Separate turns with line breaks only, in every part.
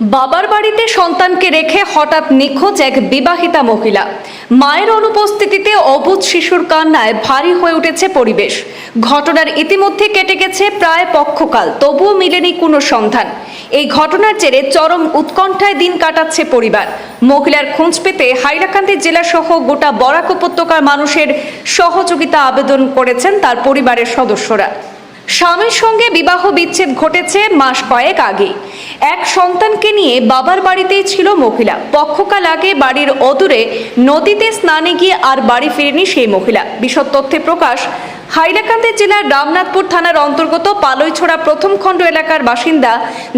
বাবার বাড়িতে সন্তানকে রেখে হঠাৎ নিখোঁজ এক বিবাহিতা মহিলা। মায়ের অনুপস্থিতিতে অবুধ শিশুর কান্নায় ভারী হয়ে উঠেছে পরিবেশ। ঘটনার ইতিমধ্যে কেটে গেছে প্রায় পক্ষকাল, তবুও মিলেনি কোনো সন্ধান। এই ঘটনার জেরে চরম উৎকণ্ঠায় দিন কাটাচ্ছে পরিবার। মহিলার খোঁজ পেতে হাইলাকান্দি জেলা সহ গোটা বরাক উপত্যকার মানুষের সহযোগিতা আবেদন করেছেন তার পরিবারের সদস্যরা। স্বামীর সঙ্গে বিবাহ বিচ্ছেদ ঘটেছে মাস কয়েক আগে। এক সন্তানকে নিয়ে বাবার বাড়িতেই ছিল মহিলা। পক্ষকাল আগে বাড়ির অদূরে নদীতে স্নানে গিয়ে আর বাড়ি ফিরেনি সেই মহিলা। বিশদ তথ্যে প্রকাশ, হাইলাকান্দি জেলার রামনাথপুর থানার অন্তর্গত পালইছড়া প্রথম খণ্ড এলাকার বাসিন্দা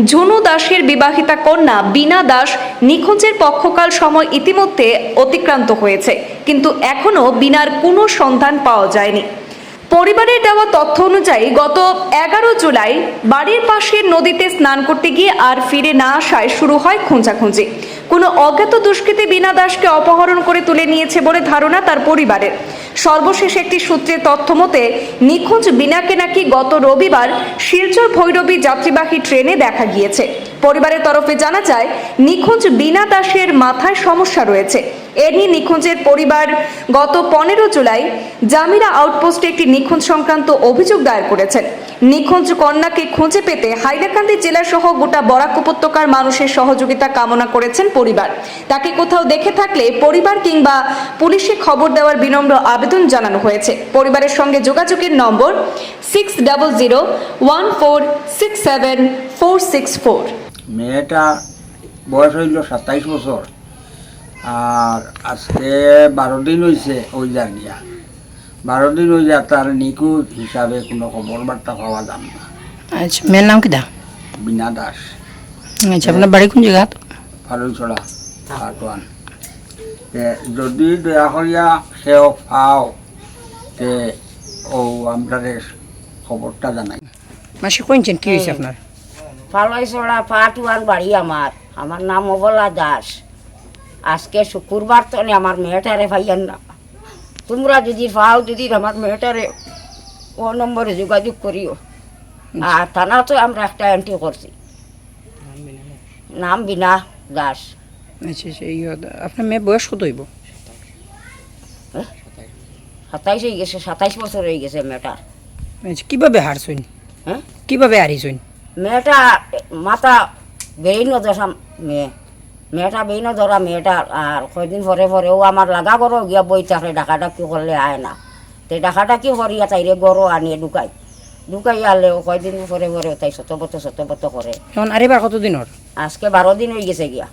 ঝুনু দাসের বিবাহিতা কন্যা বিনা দাস নিখোঁজের পক্ষকাল সময় ইতিমধ্যে অতিক্রান্ত হয়েছে। কিন্তু এখনও বিনার কোনো সন্ধান পাওয়া যায়নি। পরিবারের দেওয়া তথ্য অনুযায়ী গত এগারো জুলাই বাড়ির পাশের নদীতে স্নান করতে গিয়ে আর ফিরে না আসায় শুরু হয় খোঁজাখুঁজি। কোনো অজ্ঞাত দুষ্কৃতী বিনা দাসকে অপহরণ করে তুলে নিয়েছে বলে ধারণা তার পরিবারের। সর্বশেষ একটি সূত্রের তথ্য মতে, নিখোঁজ বিনাকে নাকি গত রবিবার শিলচর ভৈরবী যাত্রীবাহী ট্রেনে দেখা গিয়েছে। পরিবারের তরফে জানা যায়, নিখোঁজ বিনা দাসের মাথায় সমস্যা রয়েছে। এ নিয়ে নিখোঁজের পরিবার গত পনেরো জুলাই জামিরা আউটপোস্টে একটি নিখোঁজ সংক্রান্ত অভিযোগ দায়ের করেছেন। নিখোঁজ কন্যাকে খুঁজে পেতে হাইলাকান্দি জেলা সহ গোটা বরাক উপত্যকার মানুষের সহযোগিতা কামনা করেছেন পরিবার। তাকে কোথাও দেখে থাকলে পরিবার কিংবা পুলিশে খবর দেওয়ার বিনম্র আবেদন জানানো হয়েছে। পরিবারের সঙ্গে যোগাযোগের number six double zero one four six seven four six four
মেয়েটা বয়স হইল সাতাইশ বছর। আর আজকে বারো দিন হয়েছে ওই যার গিয়া বারো দিন হয়ে যা তার নিখুঁত হিসাবে কোনো খবর বার্তা পাওয়া যান না।
আচ্ছা মেয়ের নাম কিটা
বিনা দাস।
আচ্ছা আপনার বাড়ি কোন জায়গা?
ফালুই ছড়া পাটওয়ান তে যদি দয়া করিয়া সেও পাও তে ও আমরা খবরটা জানাই।
মাসি কইছেন কি হয়েছে আপনার?
ফালাইছড়া পাটুয়ার বাড়ি আমার। আমার নাম অবলা দাস। আজকে শুক্রবার তো আমার মেয়েটারে ভাইয়ার না তোমরা যদি পাও যদি আমার মেয়েটারে ও নম্বরে যোগাযোগ করিও। আর থানা তো আমরা একটা এন্ট্রি করছি। নাম বিনা দাস।
আচ্ছা আচ্ছা এই আপনার মেয়ে বয়স কত হইব?
সাতাইশ হয়ে গেছে সাতাইশ বছর হয়ে গেছে মেয়েটার
আচ্ছা কীভাবে হারছইন
হ্যাঁ?
কীভাবে হারিছইন
মেয়েটা মাথা বেইন ধরা মেয়ে। মেয়েটা বেইন ধরা মেয়েটা আর কয়দিন পরে পরে ও আমার লাগা করো গিয়া বই থাকে ডাকা কি করলে আয় না। তে ডাকা ডাকি করিয়া তাইরে গরো আনিয়ে ঢুকাই ঢুকাই আনলে ও কয়দিন পরে পরে তাই শতবত শতবত করে
এখন আরেবার কতদিনর
আজকে বারো দিন হয়ে গেছে গিয়া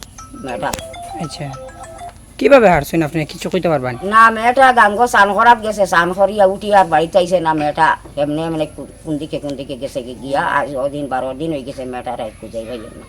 মেয়েটা।
আচ্ছা। কীভাবে হারছইন আপনি? কিছু কইতে পারবেন
না? মেয়েটা গাঙ্গ চান করাত গেছে চান করিয়া উঠি আর বাড়িতে আইছে না মেয়েটা। এমনি এমনি কোন দিকে কোন দিকে গেছে গিয়া আজ ওদিন বারো দিন হয়ে গেছে মেয়েটা রাত খুঁজাই পাইলেন না।